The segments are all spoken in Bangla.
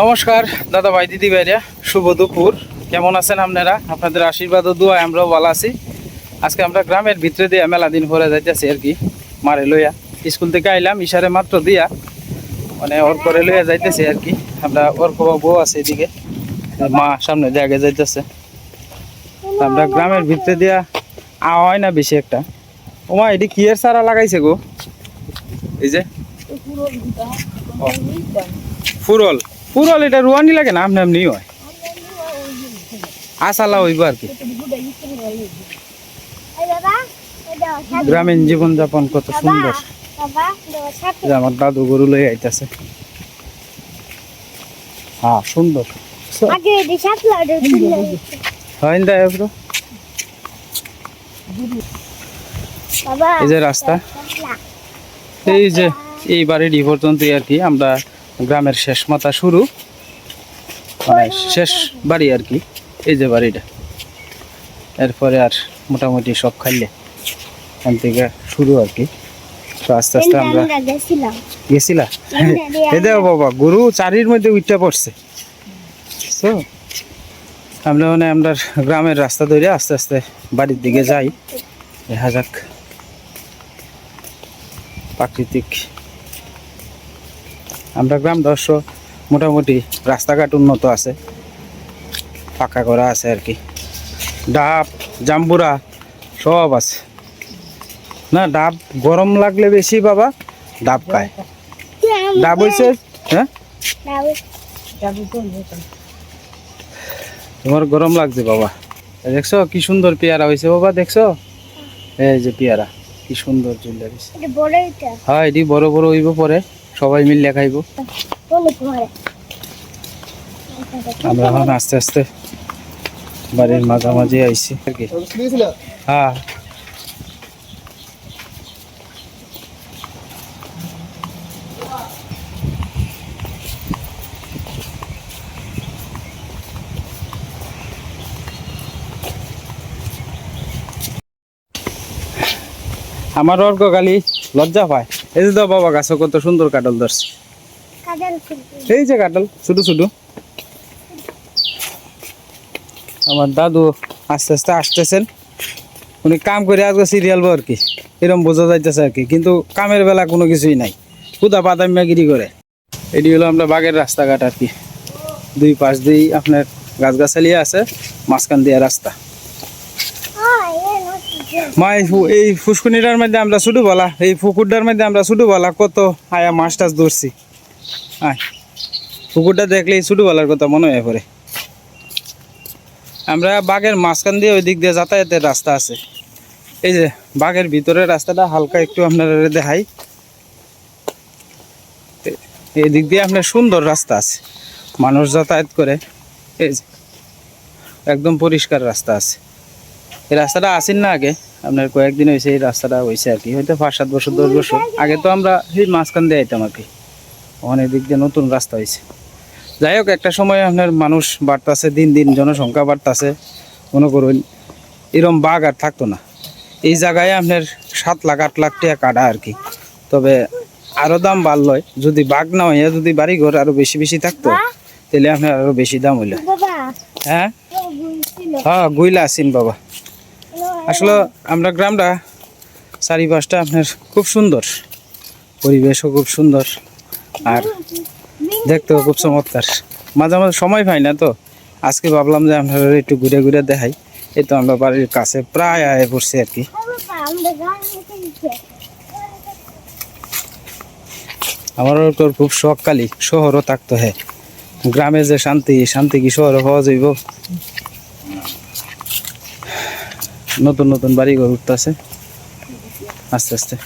নমস্কার, দাদা ভাই, দিদি ভাইরা, শুভ দুপুর। কেমন আছেন আপনারা? আপনাদের আশীর্বাদ ও দোয়া আমরাও ভালো আছি। আজকে আমরা গ্রামের ভিতরে দিয়ে মেলা দিন পরে যাইতেছি আর কি, মারে লইয়া। স্কুল থেকে আইলাম, ইশারে মাত্র দিয়া মানে ওর করে লইয়া যাইতেছি আর কি। আমরা ওর বউ আছে এদিকে মা সামনে দিয়ে যাইতেছে। আমরা গ্রামের ভিতরে দিয়া আওয়া হয় না বেশি একটা। ওমা, এটি কি এর সারা লাগাইছে গো? এই যে। ফুরল। ফুরল এটা রুয়ানি লাগে না? আমনি আমনি হয়। আসালা হইব আর কি। গ্রামীণ জীবন যাপন কত সুন্দর। আমার দাদু গরু লই আইতাছে। হ্যাঁ সুন্দর। এই যে রাস্তা। এই যে এই বাড়ির পর্যন্তই আর কি। আমরা গ্রামের শেষ মাথা শুরু। মানে শেষ বাড়ি আর কি। এই যে বাড়িটা। এরপরে আর মোটামুটি সব খাইলে। এখান থেকে শুরু আর কি। তো আস্তে আস্তে আমরা গেছিলা? এই দেখো বাবা গরু চারির মধ্যে উঠতে পড়ছে। তো আমরা মানে আমরা গ্রামের রাস্তা ধরে আস্তে আস্তে বাড়ির দিকে যাই। দেখা যাক। প্রাকৃতিক আমরা গ্রাম দর্শ মোটামুটি রাস্তাঘাট উন্নত আছে। পাকা করা আছে আর কি। ডাব জাম্বুরা সব আছে। না ডাব গরম লাগলে বেশি বাবা ডাব খায়। ডাব হয়েছে হ্যাঁ? তোমার গরম লাগছে বাবা। দেখছ কি সুন্দর পেয়ারা হয়েছে বাবা দেখছ? এই যে পেয়ারা কি সুন্দর চুলটা হয়েছে হ্যাঁ এটি বড় বড় হইব পরে। সবাই মিললে খাইব। আমরা এখন আস্তে আস্তে বাড়ির মাঝামাঝি আইছি। আর কি হ্যাঁ। আমার অর্ক গালি লজ্জা পায়। এই দাও বাবা গাছ কত সুন্দর কাটল ধরছে। এই যে কাটল ছোট ছোট আমার দাদু আস্তে আস্তে আসতেছেন। উনি কাম করে আজকে সিরিয়াল আর কি। এরকম বোঝা যাইতেছে আর কি কিন্তু কামের বেলা কোনো কিছুই নাই। খুদা বাদামিয়াগিরি করে। এটি হলো আমরা বাগের রাস্তাঘাট আর কি। দুই পাশ দিয়েই আপনার গাছগাছালি আছে মাঝখান দিয়ে রাস্তা। মা, এই ফুসকুনিটার মধ্যে আমরা ছুটু বলা, এই পুকুরটার মধ্যে আমরা ছুটু বলা কত আয়া মাছ টাছ ধরছি। আয়, পুকুরটা দেখলে এই ছুটু বলার কথা মনে হয় পরে। আমরা বাঘের মাঝখান দিয়ে ওই দিক দিয়ে যাতায়াতের রাস্তা আছে। এই যে বাঘের ভিতরের রাস্তাটা হালকা একটু আপনারা দেখাই। এই দিক দিয়ে আপনার সুন্দর রাস্তা আছে। মানুষ যাতায়াত করে, এই যে, একদম পরিষ্কার রাস্তা আছে। এই রাস্তাটা আসেন না আগে। আপনার কয়েকদিন হয়েছে এই রাস্তাটা হয়েছে আর কি। হয়তো পাঁচ সাত বছর দশ বছর। আগে তো। আমরা সেই মাঝখান দিয়ে আইতাম আর কি। অনেক দিক দিয়ে নতুন রাস্তা হয়েছে। যাই হোক একটা সময় আপনার মানুষ বাড়তাছে দিন দিন জনসংখ্যা বাড়তাছে। মনে করুন এরম বাঘ আর থাকতো না। এই জায়গায় আপনার সাত লাখ আট লাখ টাকা কাটা আর কি। তবে আরও দাম বাড়লয় যদি বাঘ না হইয়া যদি বাড়ি ঘর আরও বেশি বেশি থাকতো তাহলে আপনার আরও বেশি দাম হইল। হ্যাঁ? হ্যাঁ গুইলা আসিন বাবা। আসলে আমরা গ্রামটা চারিপাশটা আপনার খুব সুন্দর। পরিবেশও খুব সুন্দর। আর দেখতেও খুব চমৎকার। মাঝে মাঝে সময় পাই না তো। আজকে ভাবলাম যে আপনারা একটু ঘুরে ঘুরে দেখাই। এই তো আমরা বাড়ির কাছে প্রায় আয় পড়ছি আর কি। আমারও তোর খুব শখ কালি শহরও থাকতো হ্যাঁ গ্রামে যে শান্তি শান্তি কি শহরে পাওয়া যাইব? নতুন নতুন বাড়ি ঘর উঠতেছে। আস্তে আস্তে।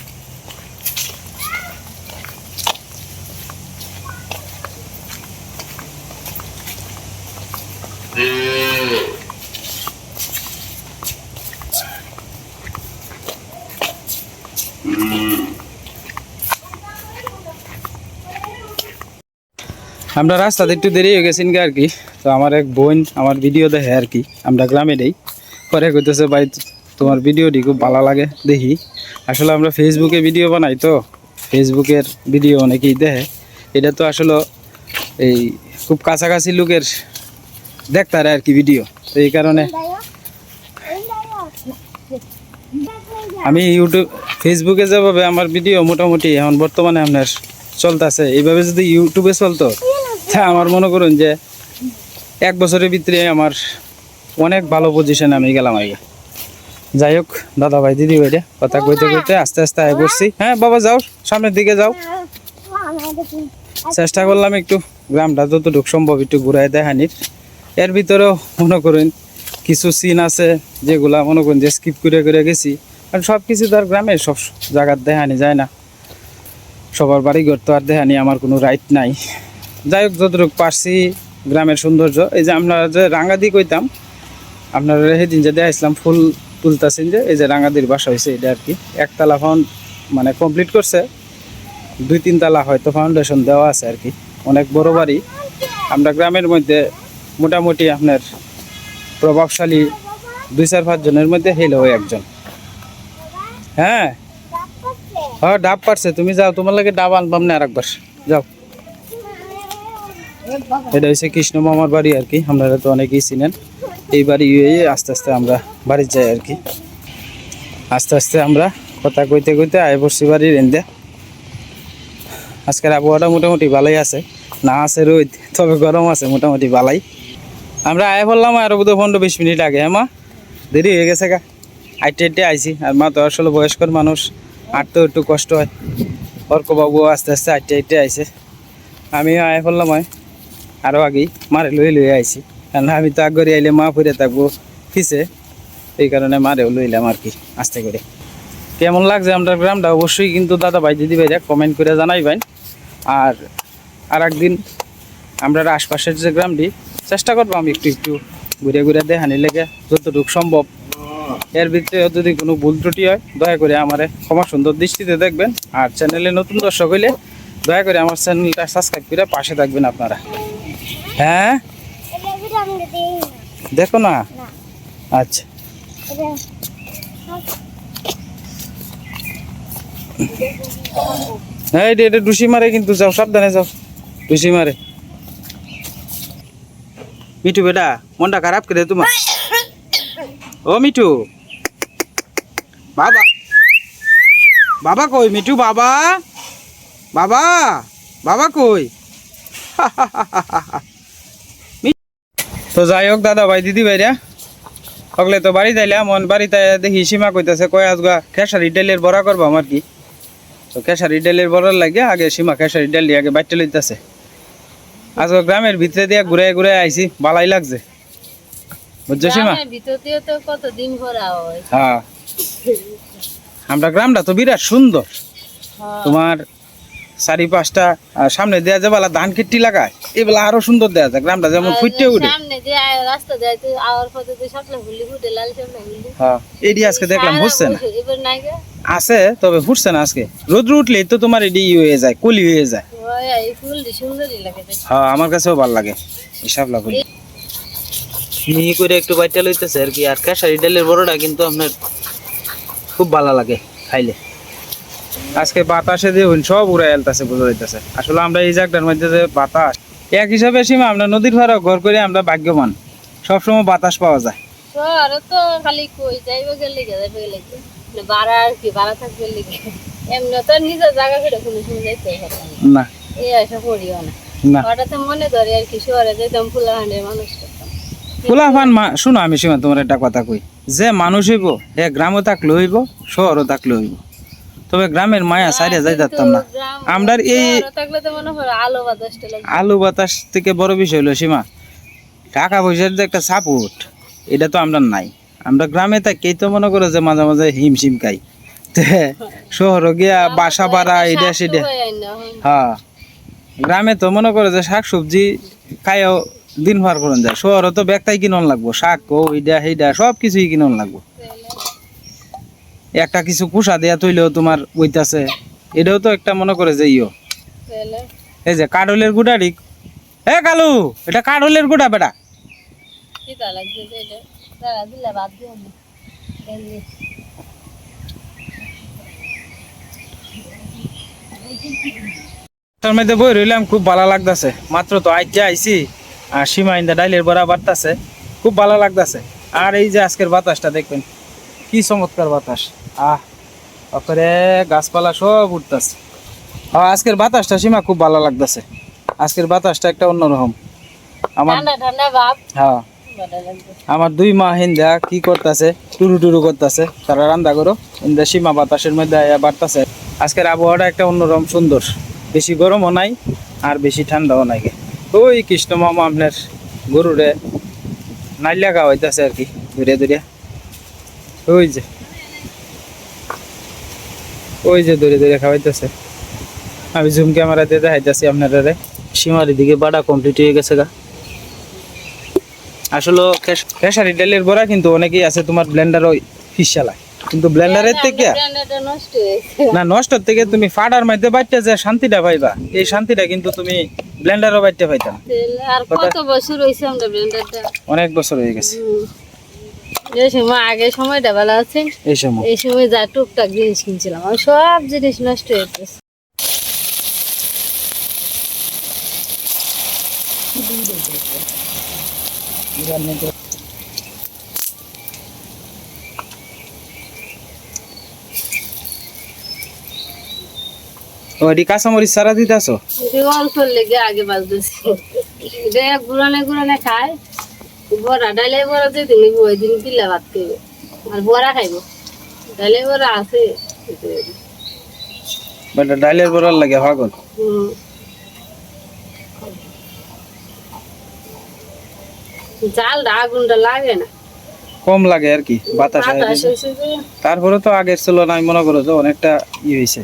আমরা রাস্তাতে একটু দেরি হয়ে গেছি আর কি। তো আমার এক বোন আমার ভিডিও দেখে আর কি। আমরা গ্রামে নেই পরে কইতেছে, ভাই, তোমার ভিডিওটি খুব ভালো লাগে, দেখি। আসলে আমরা ফেসবুকে ভিডিও বানাই তো ফেসবুকের ভিডিও অনেকেই দেখে। এটা তো আসলে এই খুব কাছাকাছি লোকের দেখতারে আর কি ভিডিও, তো এই কারণে আমি ইউটিউব ফেসবুকে যেভাবে আমার ভিডিও মোটামুটি এখন বর্তমানে আপনার চলতেছে, এইভাবে যদি ইউটিউবে চলতো, তা আমার মনে করুন যে এক বছরের ভিতরে আমার অনেক ভালো পজিশনে আমি গেলাম আগে। যাই হোক দাদা ভাই দিদি ভাইরে কথা কইতে কইতে আস্তে আস্তে আয় করছি হ্যাঁ বাবা, যাও, সামনের দিকে যাও। চেষ্টা করলাম একটু গ্রামটা যতটুকু সম্ভব একটু ঘুরাই দেখানির। এর ভিতরেও মনে করেন কিছু সিন আছে যেগুলা মনে করেন যে স্কিপ করে করে গেছি। কারণ সব কিছু তো আর গ্রামে সব জায়গার দেখানি যায় না। সবার বাড়ি ঘর তো আর দেখানি, আমার কোনো রাইট নাই। যাই হোক, যতটুকু পারছি গ্রামের সৌন্দর্য। এই যে আমরা যে রাঙ্গাদি কইতাম আপনারা সেদিন যে দেখাইছিলাম, ফুল তুলতেছেন যে, এই যে রাঙাদির বাসা হয়েছে এটা আর কি। একতলা ফাউন্ড মানে কমপ্লিট করছে। দুই তিন তালা হয়তো ফাউন্ডেশন দেওয়া আছে আর কি। অনেক বড় বাড়ি। আমরা গ্রামের মধ্যে মোটামুটি আপনার প্রভাবশালী দুই চার পাঁচ জনের মধ্যে হেলেও একজন। হ্যাঁ? হ্যাঁ ডাব পারছে। তুমি যাও, তোমার লাগে ডাব আনবাম না আর একবার যাও। এটা হচ্ছে কৃষ্ণ মামার বাড়ি আর কি। আপনারা তো অনেকেই চিনেন। এই বাড়ি আস্তে আস্তে আমরা বাড়ি যাই আর কি। আস্তে আস্তে আমরা কথা কইতে কইতে আয় বসছি বাড়ির এন্দে আজকের আবহাওয়াটা মোটামুটি ভালোই আছে। না আছে রোদ, তবে গরম আছে, মোটামুটি ভালোই। আমরা আয় বললাম আরও বোধ পনেরো বিশ মিনিট আগে হ্যাঁ মা? দেরি হয়ে গেছে গা। আইটে আইটে আইছি, আর মা তো আসলে বয়স্কর মানুষ আটতেও একটু কষ্ট হয়। অর্কবাবু আস্তে আস্তে আইটে আইটে আইছে। আমিও আয় বললাম হয় আরও আগেই মারে লই লই আইছি। কারণ আমি তো আগরে আইলে মা ফুরে থাকব ফিসে এই কারণে মারেও লইলাম আর কি, আস্তে করে। কেমন লাগছে আমরা গ্রামটা? অবশ্যই কিন্তু দাদা ভাই, দিদি ভাইরা কমেন্ট করে জানাইবেন। আর আর একদিন আমরা আশপাশের যে গ্রামটি, চেষ্টা করব আমি একটু একটু ঘুরে ঘুরে দেখানি লেগে যতটুকু সম্ভব। এর ভিতরে যদি কোনো ভুল ত্রুটি হয়, দয়া করে আমার ক্ষমা সুন্দর দৃষ্টিতে দেখবেন। আর চ্যানেলে নতুন দর্শক হইলে দয়া করে আমার চ্যানেলটা সাবস্ক্রাইব করে পাশে থাকবেন আপনারা। হ্যাঁ? দেখো না? আচ্ছা। হ্যাঁ এটা এটা ডুসি মারে কিন্তু যাও সাবধানে যাও। ডুসি মারে। মিঠু বেটা মনটা খারাপ করে তোমার। ও মিঠু। বাবা। বাবা কই মিঠু বাবা? বাবা? বাবা কই? মি- তো যাই হোক দাদা ভাই দিদি ভাইরা সকলে তো বাড়ি যাইলাম মন বাড়িতে দেখি সীমা কইতেছে কয় আজগা খেসারি ডালের বড়া করব আমার কি? তো খেসারি ডালের বড়ার লাগে আগে সীমা খেসারি ডাল দিয়ে আগে বাইটে লইতেছে। আজকে গ্রামের ভিতরে দিয়ে ঘুরে ঘুরে আইছি বালাই লাগছে। বুঝছ সীমা? হয়। হ্যাঁ। আমরা গ্রামটা তো বিরাট সুন্দর। তোমার চারি পাঁচটা সামনে দেওয়া যায় বলা ধান কিট্টি লাগায়। এবেলা আরও সুন্দর দেওয়া যায় গ্রামটা যেমন ফুটে উঠে সামনে যে আয়- রাস্তা যায় তো আওয়ার পথে তো শাপলা ফুলি ফুটে লাল শাপলা ফুলি এডি আজকে দেখলাম হচ্ছে না। আছে তবে ফুটছে না আজকে। রোদ্র উঠলেই তো তোমার এডি ই হয়ে যায় কলি হয়ে যায়। হ্যাঁ আমার কাছেও ভালো লাগে হিসাব লাগল মিহি করে একটু বাইটা লইতেছে আর কি আর খেসারি ডালের বড়টা কিন্তু আপনার খুব ভালো লাগে খাইলে। আজকে বাতাসে দিয়ে সব উড়ে এলতাছে বুঝে যাইতেছে। আসলে আমরা এই জায়গাটার মধ্যে যে বাতাস এক হিসাবে সীমা আমরা নদীর ভাড়া ঘর করে আমরা ভাগ্যবান। সবসময় বাতাস পাওয়া যায়। শহরে তো খালি কই যাইবে গেলে গেলে গে। মানে আর কি বাড়া থাকবে এমনি তো নিজের জায়গা ফিরে কোনো সময় যাইতে না। না। এই এসে পড়িও না। না। হঠাৎ মনে ধরে আর কি শহরে যেতাম ফুলাহান্ডের মানুষ করতাম। শুনো আমি সীমা তোমার একটা কথা কই। যে মানুষ হইব হে গ্রামও থাকলে হইব শহরও থাকলে হইব। তবে গ্রামের মায়া সাইডে যাই যাতাম না। আমরা এই আলো বাতাস থেকে বড় বিষয় হলো সীমা টাকা পয়সার যে একটা সাপোর্ট এটা তো আমরা নাই। আমরা গ্রামে থাকি তো মনে করো যে মাঝে মাঝে হিমশিম খাই। শহর গিয়া বাসা ভাড়া এটা সেটা। হয়ে গ্রামে তো মনে করো যে শাক সবজি খাইও দিন পার করুন যায়। শহরে তো ব্যাগটাই কিনন লাগবো শাক কো ইডা সেইটা সব কিছুই কিনন লাগবো। একটা কিছু কুসা দেয়া তৈলেও তোমার বইতাছে এটাও তো একটা মনে করে যে ইয়ো। এই যে কাডলের গুড়ারি এ কালু এটা কাডলের গুড়া বেটা। তার মধ্যে বই রইলাম খুব ভালো লাগতাছে। মাত্র তো আইতে আইছি আর সীমা ইন্দা ডাইলের বড়া বাড়তাছে। খুব ভালো লাগতাছে। আর এই যে আজকের বাতাসটা দেখবেন। কি চমৎকার বাতাস। আহ তারপরে গাছপালা সব উঠতেছে। আজকের বাতাসটা সীমা খুব ভালো লাগতাছে। আজকের বাতাসটা একটা অন্যরকম। আমার হ্যাঁ। আমার দুই মা হিন্দা কি করতেছে টুরু টুরু করতেছে। তারা রান্না করো ইন্দা সীমা বাতাসের মধ্যে বাড়তেছে। আজকের আবহাওয়াটা একটা অন্যরকম সুন্দর। বেশি গরমও নাই আর বেশি ঠান্ডাও নাই। ওই কৃষ্ণ মামা আপনার গরুরে নাইলা খাওয়াইতেছে আর কি দূরে দূরে। ওই যে। ওই যে দূরে দূরে খাওয়াইতেছে। আমি জুম ক্যামেরাতে দেখাইতেছি আপনারা সীমার দিকে বাড়া কমপ্লিট হয়ে গেছে গা। আসলে খেসারি ডালের বড়া কিন্তু অনেকেই আছে তোমার ব্লেন্ডার ওই ফিস চালায় কিন্তু ব্লেন্ডারের থেকে না নষ্ট থেকে তুমি ফাটার মধ্যে বাইতে যে শান্তিটা পাইবা এই শান্তিটা কিন্তু তুমি ব্লেন্ডারও বাইতে পাইতা না। অনেক বছর হয়ে গেছে। এই সময় আগে সময়টা ভালো আছে। এই সময়। এই সময় যা টুকটাক জিনিস কিনছিলাম আর সব জিনিস নষ্ট হয়ে গেছে। ওইটি কাঁচামরিচ সারা দিতেছো এটা অল্প লেগে আগে বাজতেছে এটা গুড়ানে গুড়ানে খায়। বড়া ডালে বড়া দিয়ে দিন ওই দিন পিলা ভাত খাইব। আর বড়া খাইব। ডালে বড়া আছে বাট ডালের বড়ার লাগে হুম। জালটা আগুনটা লাগে না। কম লাগে আর কি বাতাস যে। তারপরে তো আগের ছিল না আমি মনে করো যে অনেকটা ই হয়েছে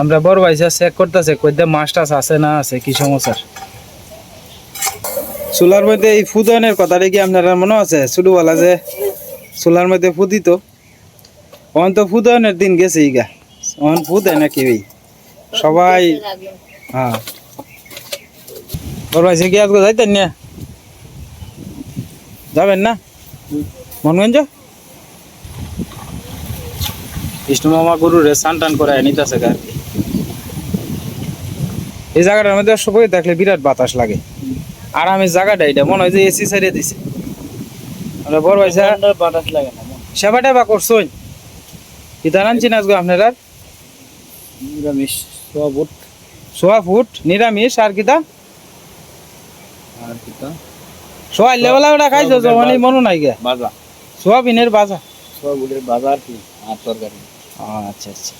আমরা বড় ভাই স্যার চেক করতেছে কইতে মাছ টাছ আছে না আছে কি সমস্যা? চুলার মধ্যে এই ফুদনের কথাটা কি আপনারা মনে আছে? ছোটবেলা যে চুলার মধ্যে ফুদিত অন তো ফুদনের দিন গেছে ইগা। অন ফুদে নাকি ওই? সবাই হ্যাঁ। বড় ভাইসা কি আজকে যাইতেন না? যাবেন না? মনগঞ্জ? বিষ্ণু মামা গরুরে স্নান টান করে নিতেছে আর কি। এই জায়গাটার মধ্যে সবাই দেখলে বিরাট বাতাস লাগে। আর আমি জায়গাটা এটা মনে হয় যে এসি সাইডে দিছে। আমরা বড় ভাইসা বাতাস লাগে না সেবাটা বা করছই? কিতা আনছি না আজকে আপনারা? নিরামিষ সোয়া ফুট সোয়া ফুট নিরামিষ আর কিতা আর কিতা সোয়া লেবেলা ওটা খাইছো সোয়াবিনের মানে মনে নাই গে? বাজা। সোয়াবিনের বাজা। সবগুলির বাজার কি আর তরকারি। আচ্ছা আচ্ছা।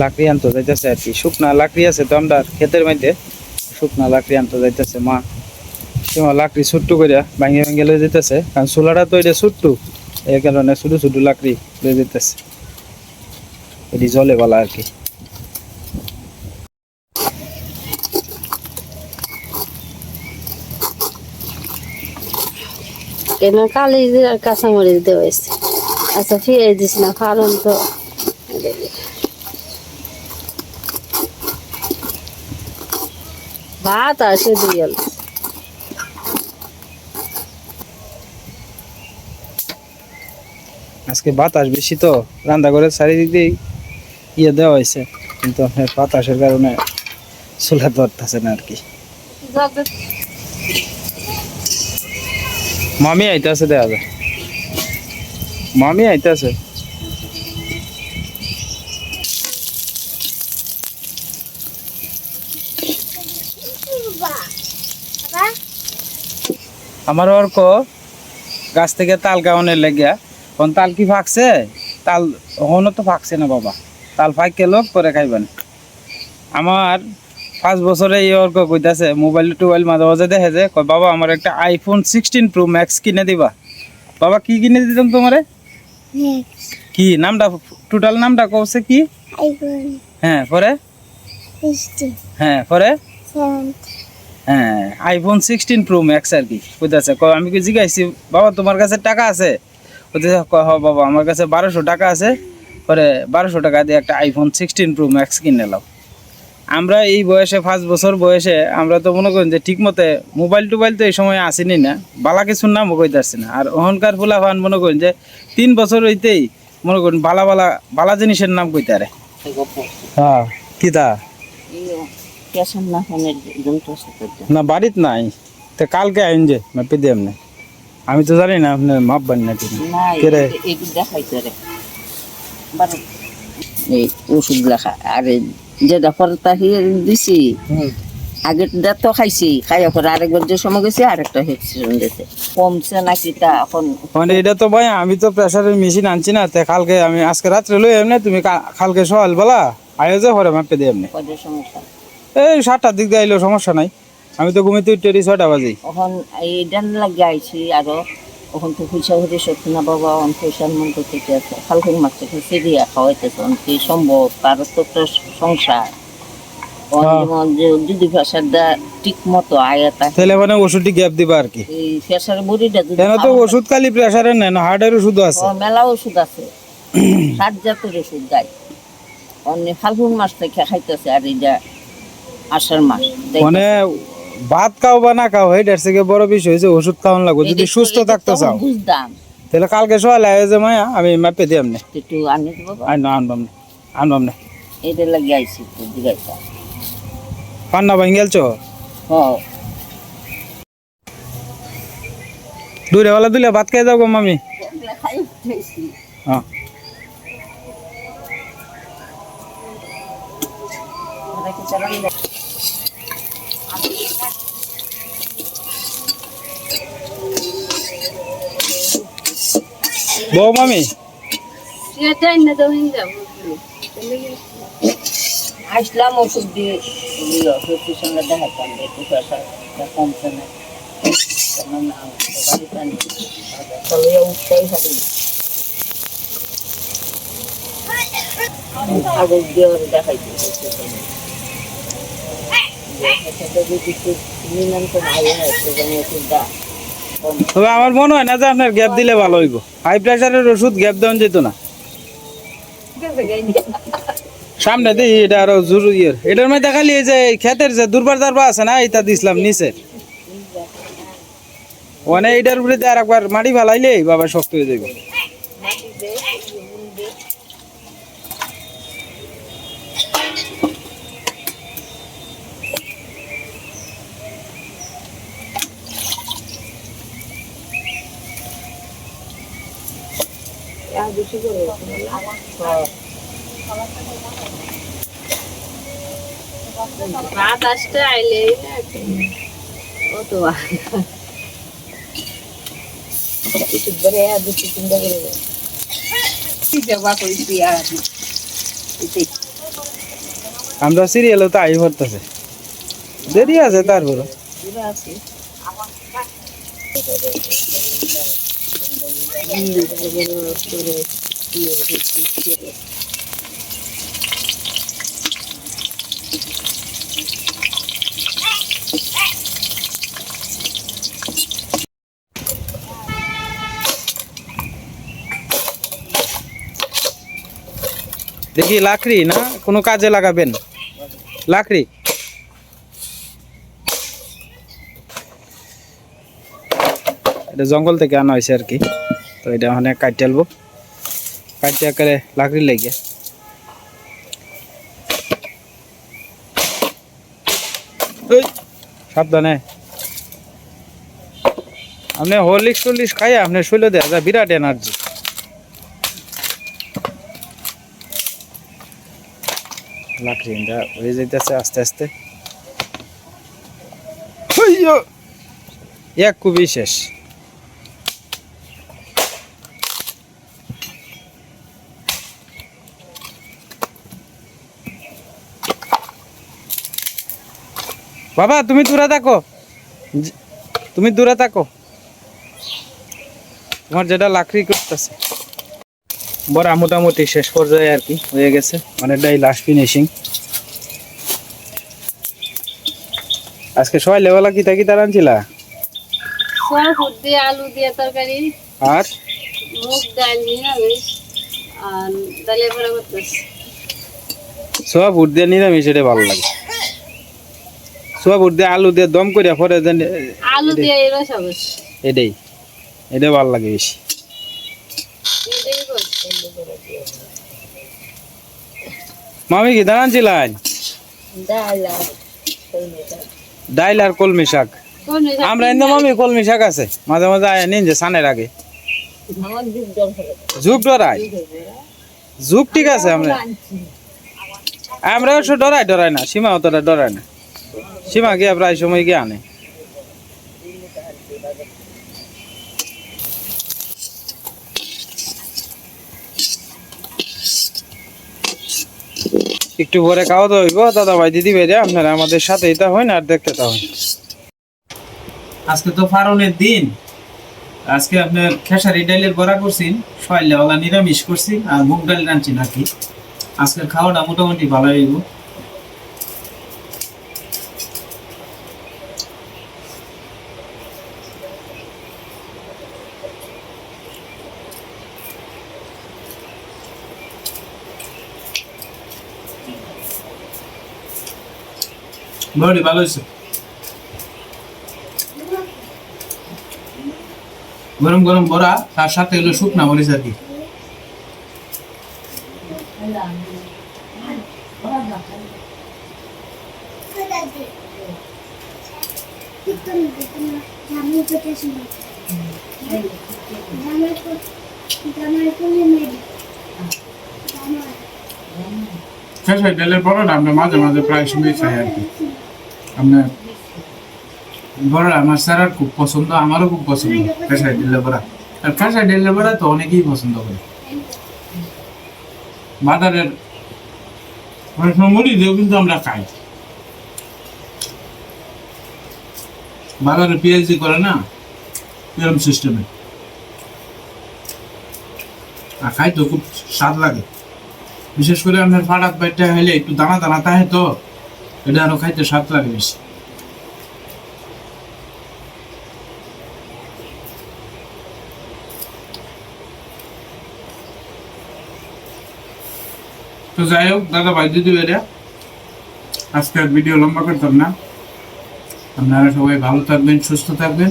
লাকড়ি আনতে যাইতেছে আর কি। শুকনা লাকড়ি আছে তো আমরা ক্ষেতের মধ্যে, শুকনা লাকড়ি আনতে যাইতেছে, মা। লাকড়ি ছোট্ট করে ভাঙে ভাঙে লয়ে যেতেছে কারণ চুলাটা তো এটা ছোট্ট, এই কারণে ছোট ছোট লাকড়ি লয়ে যেতেছে এটি জলে বলা আর কি। কালি কাঁচামরিচ দেওয়া আচ্ছা ফিরে দিস না, কারণ তো ভাত আর সে দিয়ে আজকে বাতাস বেশি তো রান্না করে চারিদিক দিয়ে ইয়ে দেওয়া হয়েছে কিন্তু বাতাসের কারণে চুলা ধরতেছে না আর কি। মামি আইতে আইতাছে দেখা যায়। মামি আইতাছে? আমার অর্ক গাছ থেকে তাল গাউনের লেগে কোন তাল কি ফাঁকছে? তাল ওখানে তো ফাঁকছে না বাবা। তাল ফাঁকে লোক করে খাইবেন। আমার পাঁচ বছরে এই অর্ক কইতাছে মোবাইল টোবাইল মাঝে মাঝে দেখে যে কয় বাবা আমার একটা আইফোন সিক্সটিন প্রো ম্যাক্স কিনে দিবা। বাবা কি কিনে দিতাম তোমারে? কি নামটা টোটাল নামটা কৌছে কি? হ্যাঁ পরে? হ্যাঁ পরে? হ্যাঁ আইফোন সিক্সটিন প্রো ম্যাক্স আর কি কইতাছে কয় আমি কি জিজ্ঞাসি বাবা তোমার কাছে টাকা আছে? কইতেছে হ বাবা আমার কাছে বারোশো টাকা আছে। পরে বারোশো টাকা দিয়ে একটা আইফোন সিক্সটিন প্রো ম্যাক্স কিনে নিলাম আমরা এই বয়সে পাঁচ বছর বয়সে আমরা তো মনে করেন যে ঠিক মতে মোবাইল টোবাইল তো এই সময় আসেনি না। বালা কিছুর নামও কইতে আসছে না। আর অহংকার ফুলা ফান মনে করেন যে তিন বছর হইতেই মনে করুন বালা বালা বালা জিনিসের নাম কইতে আরে হ্যাঁ কি তা? কেসন না ফোনের যন্ত্র সাথে না বাড়িত নাই। তো কালকে আইন যে মাপে দিয়ে এমনি। আমি তো জানি না আপনি মাপবেন না। ঠিক না কে রে? এই দেখাইতে রে বারো এই ওষুধ লেখা আর যেটা পরতা হিয়ে দিছি আগের তো খাইছি খাইয়া পরে আরেকবার যে সময় গেছে আরেকটা হেক্সিজন দিতে কমছে নাকি তা এখন মানে এটা তো ভাই আমি তো প্রেসারের মেশিন আনছি না তে কালকে আমি আজকে রাত্রে লই এমনি তুমি কালকে সকাল বেলা আয়ো যে হরে মাপে দিয়ে এমনি। সমস্যা। এই সাতটার দিক দিয়ে আইলেও সমস্যা নাই। আমি তো ঘুমিতে উঠতে উঠি ছয়টা বাজে এখন এই ডান লাগে আইছি আরও এখন তো পয়সা হতে সত্যি না বাবা অন পয়সার মন করতে আছে। ফালকুন মাছ থেকে সিরিয়া খাওয়াইতেছে অন কি সম্ভব তার তো একটা সংসার। হ্যাঁ। যদি ফেসারটা ঠিক মতো তাহলে মানে ওষুধটি গ্যাপ দিবা আর কি। এই ফেসার বড়িটা কেন তো ওষুধ খালি প্রেসারের হার্টের ওষুধও আছে। মেলা ওষুধ আছে। সাত জাতের ওষুধ দেয়। অন্য ফাল্গুন মাস থেকে খাইতেছে আর এইটা আষাঢ় মাস মানে ভাত খাও বা না খাও এটার থেকে বড় বিষয় হয়েছে ওষুধ খাওয়ান লাগবে। যদি সুস্থ থাকতে চাও। বুঝতাম তাহলে কালকে সকালে আয় যে মায়া আমি মাপে দিয়ে এমনি একটু আনি দেবো আনবাম না আনবাম না এটা লাগে আইছি তো দিগাইতা পান্না ভাঙ গেলছো হ্যাঁ। দূরে বেলা দিলে ভাত খাই যাব মামি। হ্যাঁ। সেটাই না তো হিন যাব আসলাম ওষুধ দিয়ে দিল ওষুধের সঙ্গে দেখাতাম একটু পেশা কমছে না কেন না বাড়িতে আনি তাহলে উঠতেই হবে কাগজ দিয়ে ওরা দেখাইতে তবে আমার মনে হয় না যে আপনার গ্যাপ দিলে ভালো হইব। হাই প্রেসারের ওষুধ গ্যাপ দেওয়া যেত না। সামনে দিই, এটা আরও জরুরি ইয়ের। এটার মধ্যে খালি এই যে ক্ষেতের যে দুর্বার দারবা আছে না এটা দিছিলাম নিচে। মানে এটার উপরে আর একবার মাটি ফালাইলে বাবা শক্ত হয়ে যাবে রাত আসতে আইলে চিন্তা করে আর? আমরা সিরিয়ালও তো আই ভরতেছে দেরি আছে তারপরে পুরো আছে দেখি লাকড়ি না? কোনো কাজে লাগাবেন? লাকড়ি? এটা জঙ্গল থেকে আনা হয়েছে আর কি। তো এটা ওখানে কাটতে আলবো আকারে লাকড়ি লেগে ওই, সাবধানে। আপনি হরলিক্স টলিক্স খাই আপনি শুলে দেয়া যায় বিরাট এনার্জি লাকড়িটা হয়ে যাইতেছে আস্তে আস্তে! এক খুবই শেষ। বাবা তুমি দূরে থাকো। তুমি দূরে থাকো। তোমার যেটা লাকড়ি করতেছে। বড় মোটামুটি শেষ পর্যায়ে আর কি হয়ে গেছে মানে এটাই লাস্ট ফিনিশিং আজকে সবাই লেবেলা কি থাকি তার আনছিলা সব দিয়ে আলু দিয়ে তরকারি আর? মুগ ডাল নিরামিষ আর ডালে ভরা করতেছি। সোয়া বুট দিয়ে নিরামিষ এটা ভালো লাগে। সোয়া বুট দিয়ে আলু দিয়ে দম করিয়া পরে আলু দিয়ে রসা এটাই এটা ভালো লাগে বেশি। মামি কি দাঁড়ান ছিলেন ডাইল আর কলমি শাক। আমরা এনে মামি কলমি শাক আছে। মাঝে মাঝে আয় নিন যে সানের আগে। যুগ ডরাই যুগ ঠিক আছে আমরা আমরা। ডরাই ডরাই না। সীমা অতটা ডরাই না। সীমা গিয়া প্রায় সময় গিয়ে আনে একটু পরে খাওয়া দাওয়া হইব দাদা ভাই দিদি ভাই আপনারা আমাদের সাথে এটা হয় না আর দেখতে তা হয় আজকে তো ফারনের দিন আজকে আপনার খেসারি ডালের বড়া করছি সয়াল্লাওয়ালা নিরামিষ করছি আর মুগ ডাল রাঁধছি নাকি আজকের খাওয়াটা মোটামুটি ভালো হইব বড়ি ভালো হয়েছে? গরম গরম বড়া তার সাথে হলো শুকনা মরিচ আর কি। খেসারি ডালের বড়াটা আমরা মাঝে মাঝে প্রায় সময় খাই আর কি। আপনার বড়া আমার স্যার খুব পছন্দ, আমারও খুব পছন্দ ডালের বড়া। আর ডালের বড়া তো অনেকেই পছন্দ করে। বাজারের মুড়ি দিয়েও কিন্তু আমরা খাই। বাজারে পিএইচডি করে না এরকম সিস্টেমে আর খাই তো খুব স্বাদ লাগে। বিশেষ করে আপনার ফাটাত বাইটটা হইলে একটু দানা দানা তাহে তো এটা আরও খাইতে স্বাদ লাগে বেশি তো যাই হোক দাদা ভাই দিদি বেরিয়া আজকের ভিডিও লম্বা করতাম না আপনারা সবাই ভালো থাকবেন সুস্থ থাকবেন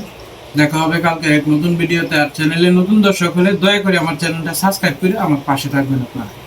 দেখা হবে কালকে এক নতুন ভিডিওতে আর চ্যানেলে নতুন দর্শক হলে দয়া করে আমার চ্যানেলটা সাবস্ক্রাইব করে আমার পাশে থাকবেন আপনারা